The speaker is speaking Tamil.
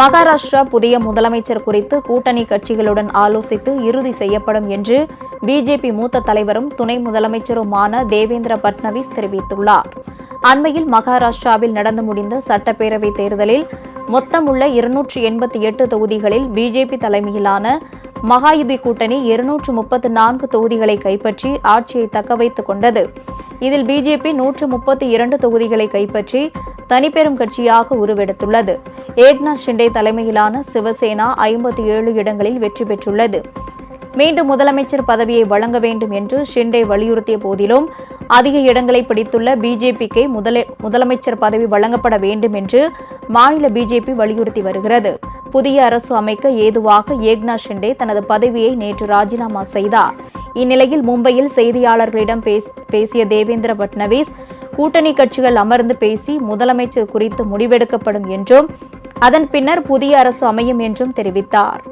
மகாராஷ்டிரா புதிய முதலமைச்சர் குறித்து கூட்டணி கட்சிகளுடன் ஆலோசித்து இறுதி செய்யப்படும் என்று பிஜேபி மூத்த தலைவரும் துணை முதலமைச்சருமான தேவேந்திர பட்னவிஸ் தெரிவித்துள்ளார். அண்மையில் மகாராஷ்டிராவில் நடந்து முடிந்த சட்டப்பேரவை தேர்தலில் மொத்தம் உள்ள இருநூற்றி எண்பத்தி எட்டு தொகுதிகளில் பிஜேபி தலைமையிலான மகாயுதி கூட்டணி இருநூற்று முப்பத்து நான்கு தொகுதிகளை கைப்பற்றி ஆட்சியை தக்கவைத்துக் கொண்டது. இதில் பிஜேபி நூற்று முப்பத்தி இரண்டு தொகுதிகளை கைப்பற்றி தனிப்பெரும் கட்சியாக உருவெடுத்துள்ளது. ஏக்நாத் ஷிண்டே தலைமையிலான சிவசேனா ஐம்பத்தி ஏழு இடங்களில் வெற்றி பெற்றுள்ளது. மீண்டும் முதலமைச்சர் பதவியை வழங்க வேண்டும் என்று ஷிண்டே வலியுறுத்திய போதிலும் அதிக இடங்களை பிடித்துள்ள பிஜேபிக்கு முதல முதலமைச்சர் பதவி வழங்கப்பட வேண்டும் என்று மாநில பிஜேபி வலியுறுத்தி வருகிறது. புதிய அரசு அமைக்க ஏதுவாக ஏக்நாத் ஷிண்டே தனது பதவியை நேற்று ராஜினாமா செய்தார். இந்நிலையில் மும்பையில் செய்தியாளர்களிடம் பேசிய தேவேந்திர பட்னவிஸ் கூட்டணி கட்சிகள் அமர்ந்து பேசி முதலமைச்சர் குறித்து முடிவெடுக்கப்படும் என்றும் அதன் பின்னர் புதிய அரசு அமையும் என்றும் தெரிவித்தார்.